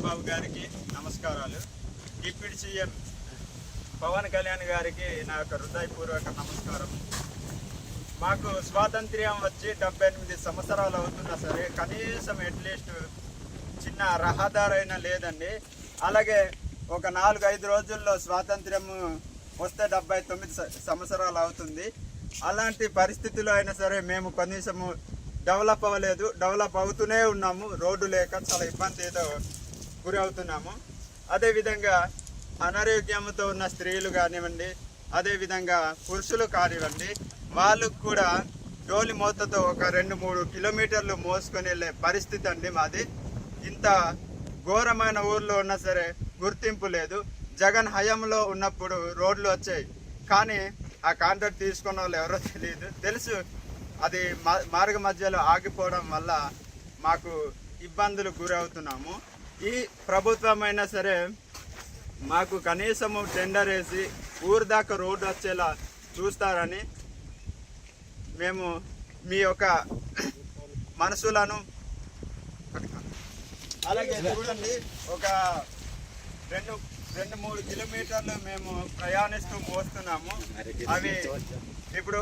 చంద్రబాబు గారికి నమస్కారాలు. Deputy CM Pawan Kalyan గారికి నా యొక్క హృదయపూర్వక నమస్కారం. మాకు స్వాతంత్ర్యం వచ్చి డెబ్బై ఎనిమిది సంవత్సరాలు అవుతున్నా సరే కనీసం అట్లీస్ట్ చిన్న రహదారైనా లేదండి. అలాగే ఒక నాలుగు ఐదు రోజుల్లో స్వాతంత్ర్యం వస్తే డెబ్బై తొమ్మిది సంవత్సరాలు అవుతుంది. అలాంటి పరిస్థితిలో అయినా సరే మేము కనీసము డెవలప్ అవ్వలేదు. డెవలప్ అవుతూనే ఉన్నాము. రోడ్డు లేక చాలా ఇబ్బంది ఏదో అవుతున్నాము అదేవిధంగా అనారోగ్యంతో ఉన్న స్త్రీలు కానివ్వండి అదేవిధంగా పురుషులు కానివ్వండి వాళ్ళకు కూడా డోలి మూతతో ఒక రెండు మూడు కిలోమీటర్లు మోసుకొని వెళ్ళే పరిస్థితి అండి మాది. ఇంత ఘోరమైన ఊర్లో ఉన్నా సరే గుర్తింపు లేదు. జగన్ హయాంలో ఉన్నప్పుడు రోడ్లు వచ్చాయి. కానీ ఆ కాంట్రాక్ట్ తీసుకున్న వాళ్ళు ఎవరో తెలియదు. తెలుసు అది మా- మార్గ మధ్యలో ఆగిపోవడం వల్ల మాకు ఇబ్బందులు గురవుతున్నాము. ఈ ప్రభుత్వం అయినా సరే మాకు కనీసము టెండర్ వేసి ఊరు దాకా రోడ్డు వచ్చేలా చూస్తారని మేము మీ యొక్క మనసులను అలాగే చూడండి ఒక రెండు రెండు మూడు కిలోమీటర్లు మేము ప్రయాణిస్తూ మోస్తున్నాము అవి ఇప్పుడు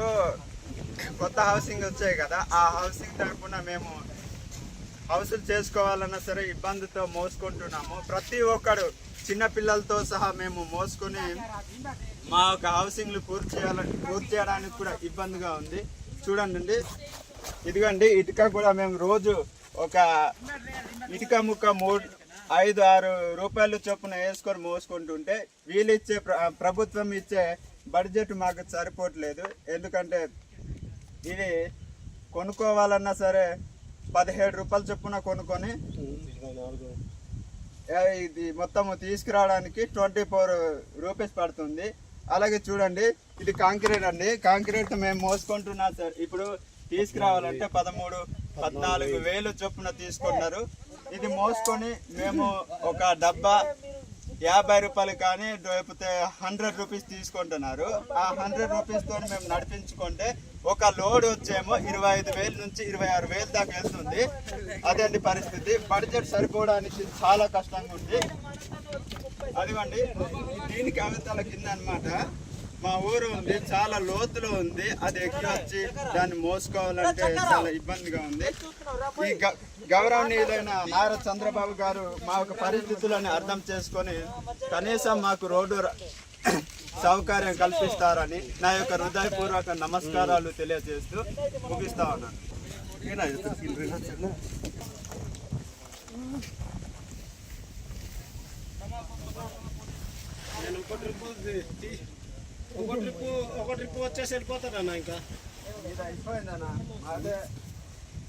కొత్త హౌసింగ్ వచ్చాయి కదా ఆ హౌసింగ్ తరపున మేము హౌసులు చేసుకోవాలన్నా సరే ఇబ్బందితో మోసుకుంటున్నాము. ప్రతి ఒక్కడు చిన్నపిల్లలతో సహా మేము మోసుకొని మా యొక్క హౌసింగ్లు పూర్తి చేయాలని పూర్తి చేయడానికి కూడా ఇబ్బందిగా ఉంది. చూడండి ఇదిగండి ఇటుక కూడా మేము రోజు ఒక ఇటుక ముక్క మూడు ఐదు ఆరు రూపాయలు చొప్పున వేసుకొని మోసుకుంటుంటే వీళ్ళు ఇచ్చే ప్రభుత్వం ఇచ్చే బడ్జెట్ మాకు సరిపోవట్లేదు. ఎందుకంటే ఇది కొనుక్కోవాలన్నా సరే పదిహేడు రూపాయల చొప్పున కొనుక్కొని ఇది మొత్తం తీసుకురావడానికి ట్వంటీ ఫోర్ రూపీస్ పడుతుంది. అలాగే చూడండి ఇది కాంక్రీట్ అండి. కాంక్రీట్ మేము మోసుకుంటున్నా సార్. ఇప్పుడు తీసుకురావాలంటే పదమూడు పద్నాలుగు వేలు చొప్పున తీసుకున్నారు. ఇది మోసుకొని మేము ఒక డబ్బా యాభై రూపాయలు కానీ లేకపోతే హండ్రెడ్ రూపీస్ తీసుకుంటున్నారు. ఆ హండ్రెడ్ రూపీస్తో మేము నడిపించుకుంటే ఒక లోడ్ వచ్చేమో ఇరవై ఐదు వేల నుంచి ఇరవై ఆరు వేలు దాకా వెళ్తుంది. అండి పరిస్థితి. బడ్జెట్ సరిపోవడానికి చాలా కష్టంగా ఉంది. అదిగోండి దీనికి అవతల కింద అన్నమాట. మా ఊరు ఉంది చాలా లోతులో ఉంది. అది ఎక్కి వచ్చి దాన్ని మోసుకోవాలంటే చాలా ఇబ్బందిగా ఉంది. ఈ గౌరవనీయులైన నారా చంద్రబాబు గారు మా యొక్క పరిస్థితులను అర్థం చేసుకొని కనీసం మాకు రోడ్డు సౌకర్యం కల్పిస్తారని నా యొక్క హృదయపూర్వక నమస్కారాలు తెలియజేస్తూ ముగిస్తా ఉన్నాను. నేను ఒక ట్రిప్ ఒక ట్రిప్ ఒక ట్రిప్ వచ్చేసి వెళ్ళిపోతానన్నా ఇంకా. అయిపోయిందన్నా. అదే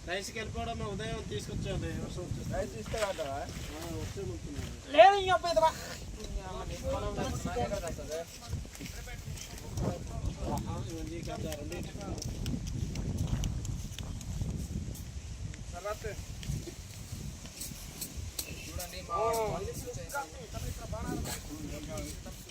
రైస్ వెళ్ళిపోవడం ఉదయం తీసుకొచ్చాను వర్షం వచ్చింది రైస్ ఇస్తాడంట చూడండి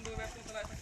Sambu Web Putra